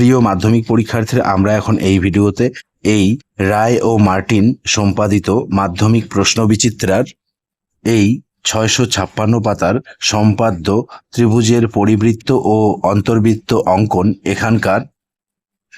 প্রিয় মাধ্যমিক পরীক্ষার্থীরা, আমরা এখন এই ভিডিওতে এই রায় ও মার্টিন সম্পাদিত মাধ্যমিক প্রশ্ন বিচিত্রার এই ছয়শো ছাপ্পান্ন পাতার সম্পাদ্য ত্রিভুজের পরিবৃত্ত ও অন্তর্বৃত্ত অঙ্কন এখানকার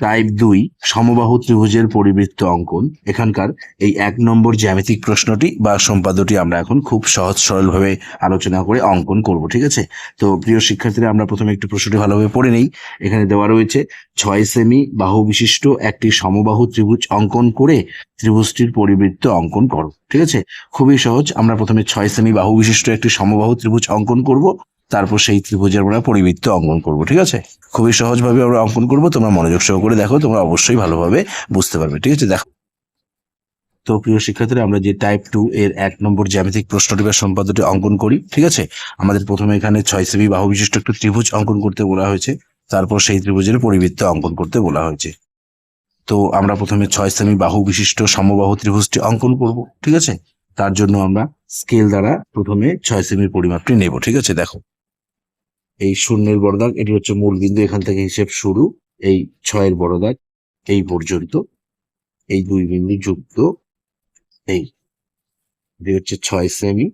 টাইপ দুই, সমবাহু ত্রিভুজের পরিবৃত্ত অঙ্কন। এখানকার এই এক নম্বর জ্যামিতিক প্রশ্নটি বা সম্পাদ্যটি আমরা এখন খুব সহজ সরলভাবে আলোচনা করে অঙ্কন করব, ঠিক আছে? তো প্রিয় শিক্ষার্থীরা, আমরা প্রথমে একটু প্রশ্নটি ভালোভাবে পড়ে নেই। এখানে দেওয়া রয়েছে, ছয় সেমি বাহু বিশিষ্ট একটি সমবাহু ত্রিভুজ অঙ্কন করে ত্রিভুজটির পরিবৃত্ত অঙ্কন করো, ঠিক আছে? খুবই সহজ, আমরা প্রথমে ছয় সেমি বাহু বিশিষ্ট একটি সমবাহু ত্রিভুজ অঙ্কন করব। তারপর সেই ত্রিভুজের আমরা পরিবৃত্ত অঙ্কন করব, ঠিক আছে? খুবই সহজভাবে আমরা অঙ্কন করব, তোমরা মনোযোগ সহকারে দেখো, তোমরা অবশ্যই ভালোভাবে বুঝতে পারবে, ঠিক আছে? দেখো। তো প্রিয় শিক্ষার্থীরা, আমরা যে টাইপ টু এর এক নম্বর জ্যামিতিক প্রশ্নটি বা সম্পাদ্যটি অঙ্কন করি, ঠিক আছে? আমাদের প্রথমে এখানে ছয় সেমি বাহু বিশিষ্ট একটি ত্রিভুজ অঙ্কন করতে বলা হয়েছে, তারপর সেই ত্রিভুজের পরিবৃত্ত অঙ্কন করতে বলা হয়েছে। তো আমরা প্রথমে ছয় সেমি বাহু বিশিষ্ট সমবাহু ত্রিভুজটি অঙ্কন করব, ঠিক আছে? তার জন্য আমরা স্কেল দ্বারা প্রথমে ছয় সেমির পরিমাপটি নেব, ঠিক আছে? দেখো। এই শূন্যের বড় দাগ এটি হচ্ছে মূল বিন্দু, এখান থেকে হিসেব শুরু, এই ছয়ের বড় দাগ এই পর্যন্ত, এই দুই বিন্দু যুক্ত, এই। হচ্ছে ছয় সেমি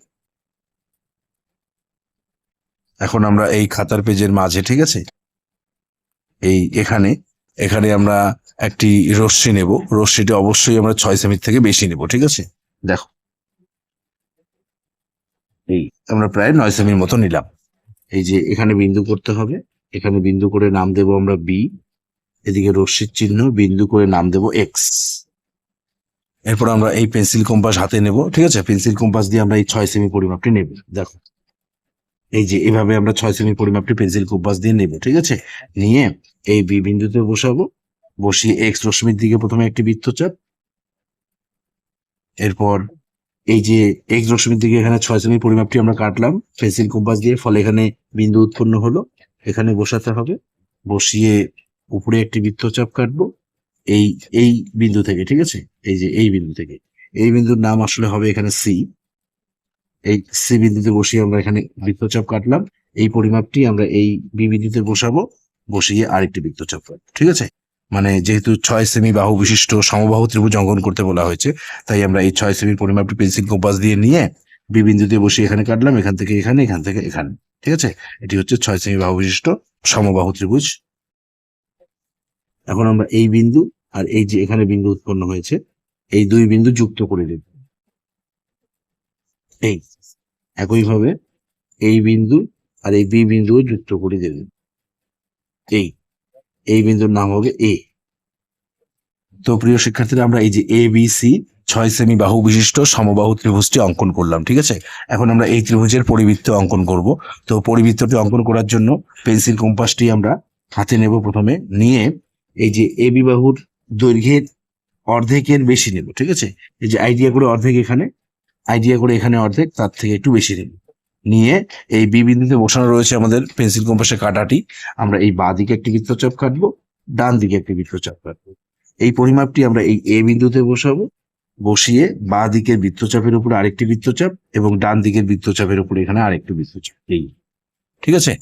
এখন আমরা এই খাতার পেজের মাঝে, ঠিক আছে? এই এখানে এখানে আমরা একটি রশ্মি নেব, রশ্মিটি অবশ্যই আমরা ছয় সেমির থেকে বেশি নেব, ঠিক আছে? দেখো। এই, আমরা প্রায় নয় সেমির মতো নিলাম। এই যে এখানে বিন্দু করতে হবে, এখানে বিন্দু করে নাম দেব আমরা বি এদিকে রশ্মির চিহ্ন, বিন্দু করে নাম দেব এক্স এরপর আমরা এই পেন্সিল কম্পাস হাতে নেব, ঠিক আছে? পেন্সিল কম্পাস দিয়ে আমরা এই ছয় সেমি পরিমাপটি নেব, দেখো। এই যে এভাবে আমরা ছয় সেমি পরিমাপটি পেন্সিল কম্পাস দিয়ে নেব, ঠিক আছে? নিয়ে এই বি বিন্দুতে বসাবো, বসিয়ে এক্স রশ্মির দিকে প্রথমে একটি বৃত্তচাপ, এরপর এই যে এক্স রশ্মির দিকে এখানে ছয় সেমি পরিমাপটি আমরা কাটলাম। পেন্সিল কম্পাস দিয়ে, ফলে এখানে বিন্দু উৎপন্ন হলো। এখানে বসাতে হবে। বসিয়ে উপরে একটি বৃত্তচাপ কাটবো। এই এই বিন্দু থেকে, ঠিক আছে? এই যে এই বিন্দু থেকে। এই বিন্দুর নাম আসলে হবে এখানে সি এই সি বিন্দুতে বসিয়ে আমরা এখানে বৃত্তচাপ কাটলাম। এই পরিমাপটি আমরা এই বি বিন্দুতে বসাবো। বসিয়ে আরেকটি বৃত্তচাপ কাটবো। ঠিক আছে? মানে যেহেতু ছয় সেমি বাহু বিশিষ্ট সমবাহু ত্রিভুজ অঙ্কন করতে বলা হয়েছে, তাই আমরা এই ছয় সেমির পরিমাপটি পেন্সিল কম্পাস দিয়ে নিয়ে বি দিয়ে বসে এখানে কাটলাম, এখান থেকে এখানে, এখান থেকে এখানে, ঠিক আছে? এটি হচ্ছে ছয় সেমি বাহু বিশিষ্ট সমবাহু ত্রিভুজ। এখন আমরা এই বিন্দু আর এই যে এখানে বিন্দু উৎপন্ন হয়েছে, এই দুই বিন্দু যুক্ত করে দেব। এই একইভাবে এই বিন্দু আর এই বি বিন্দু যুক্ত করে দেবেন এই এই বিন্দুর নাম হবে এ তো প্রিয় শিক্ষার্থীরা, আমরা এই যে এ বি সি ছয় সেমি বাহু বিশিষ্ট সমবাহু ত্রিভুজটি অঙ্কন করলাম, ঠিক আছে? এখন আমরা এই ত্রিভুজের পরিবৃত্ত অঙ্কন করব। তো পরিবৃত্তটি অঙ্কন করার জন্য পেন্সিল কম্পাসটি আমরা হাতে নেব প্রথমে, নিয়ে এই যে এ বি বাহুর দৈর্ঘ্যের অর্ধেকের বেশি নেব, ঠিক আছে? এই যে আইডিয়া করে অর্ধেক এখানে আইডিয়া করে এখানে অর্ধেক, তার থেকে একটু বেশি নেব। নিয়ে এই বি বিন্দুতে বসানো রয়েছে আমাদের পেন্সিল কম্পাসের কাটাটি। আমরা এই বাঁ দিকে একটি বৃত্তচাপ কাটবো, ডান দিকে একটি বৃত্তচাপ কাটবো। এই পরিমাপটি আমরা এই এ বিন্দুতে বসাবো, বসিয়ে বাঁ দিকের বৃত্তচাপের উপরে আরেকটি বৃত্তচাপ এবং ডান দিকের বৃত্তচাপের উপরে এখানে আরেকটি বৃত্তচাপ। এই। ঠিক আছে?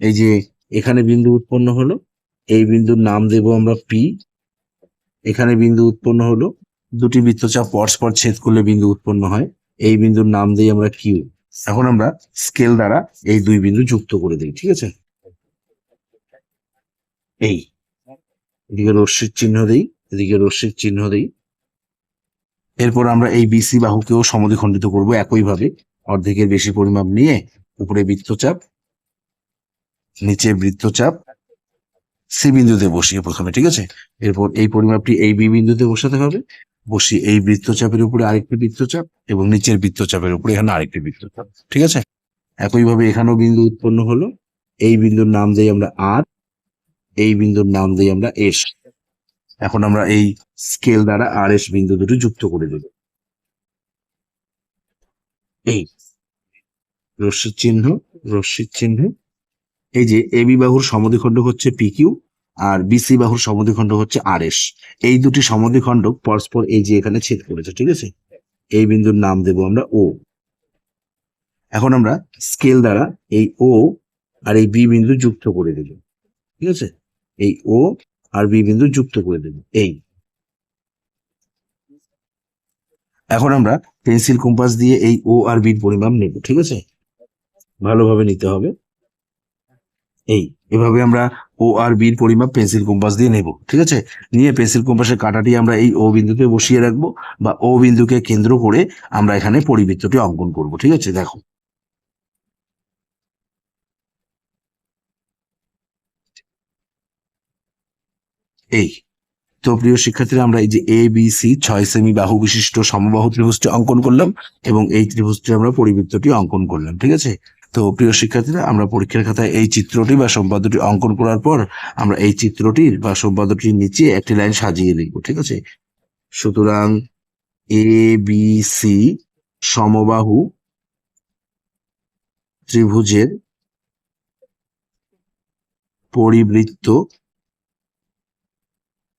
এই যে এখানে বিন্দু উৎপন্ন হলো, এই বিন্দুর নাম দেব আমরা পি। এখানে বিন্দু উৎপন্ন হলো, দুটি বৃত্তচাপ পরস্পর ছেদ করলে বিন্দু উৎপন্ন হয়। এই বিন্দুর নাম দিই আমরা কিউ। এখন আমরা স্কেল দ্বারা এই দুই বিন্দু যুক্ত করে দিই, ঠিক আছে? এই, এদিকে রশ্মির চিহ্ন দিই, এদিকে রশ্মির চিহ্ন দিই। এরপর আমরা এই বিসি বাহুকেও সমদ্বিখণ্ডিত করব একইভাবে, অর্ধেকের বেশি পরিমাপ নিয়ে উপরে বৃত্তচাপ, নিচে বৃত্তচাপ সি বিন্দুতে বসিয়ে প্রথমে, ঠিক আছে? এরপর এই পরিমাপটি এই বি বিন্দুতে বসাতে হবে বসিয়ে এই বৃত্তচাপের উপরে আরেকটি বৃত্তচাপ এবং নিচের বৃত্তচাপের উপরে এখানে আরেকটি বৃত্তচাপ। ঠিক আছে? একইভাবে এখানেও বিন্দু উৎপন্ন হলো। এই বিন্দুর নাম দেই আমরা আর, এই বিন্দুর নাম দেই আমরা এস। এখন আমরা এই স্কেল দ্বারা আর এস বিন্দু দুটো যুক্ত করে দেব। এই রশ্মির চিহ্ন রশ্মির চিহ্ন। এই যে এ বাহুর সমদ্বিখণ্ড হচ্ছে পি কিউ। আর বিসি বাহুর সমদ্বিখণ্ড হচ্ছে আর এস এই দুটি সমদ্বিখণ্ডক পরস্পর এই যে এখানে ছেদ করেছে, ঠিক আছে? এই বিন্দুর নাম দেব আমরা ও এখন আমরা স্কেল দ্বারা এই ও আর এই বি বিন্দু যুক্ত করে দেব, ঠিক আছে? এই ও আর বি বিন্দু যুক্ত করে দেব, এই। এখন আমরা পেন্সিল কম্পাস দিয়ে এই ও আর বির পরিমাপ নেব, ঠিক আছে? ভালোভাবে নিতে হবে। এই, এভাবে আমরা ও আর বির পরিমাপ পেন্সিল কম্পাস দিয়ে নেব, ঠিক আছে? নিয়ে পেন্সিল কম্পাসের কাঁটাটি আমরা এই ও বিন্দুতে বসিয়ে রাখব বা ও বিন্দুকে কেন্দ্র করে আমরা এখানে পরিবৃত্তটি অঙ্কন করব, ঠিক আছে? দেখো। এই। তো প্রিয় শিক্ষার্থীরা, আমরা এই যে এ, বি, সি ছয় সেমি বাহু বিশিষ্ট সমবাহু ত্রিভুজটি অঙ্কন করলাম এবং এই ত্রিভুজটি আমরা পরিবৃত্তটি অঙ্কন করলাম, ঠিক আছে? তো প্রিয় শিক্ষার্থীরা, আমরা পরীক্ষার খাতায় এই চিত্রটি বা সম্পাদ্যটি অঙ্কন করার পর আমরা এই চিত্রটির বা সম্পাদ্যটির নিচে একটি লাইন সাজিয়ে লিখব, ঠিক আছে? সুতরাং এ বি সি সমবাহু ত্রিভুজের পরিবৃত্ত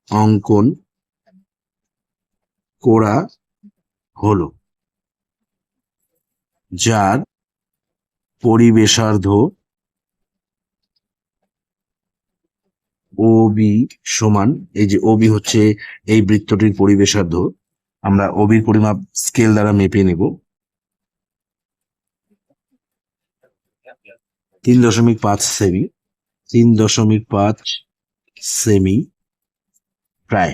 অঙ্কন করা হলো, যার পরিবেশার্ধ ও বি সমান, এই যে ওবি হচ্ছে এই বৃত্তটির পরিবেশার্ধ। আমরা ওবির পরিমাপ স্কেল দ্বারা মেপে নেব। তিন দশমিক পাঁচ সেমি, তিন দশমিক পাঁচ সেমি প্রায়।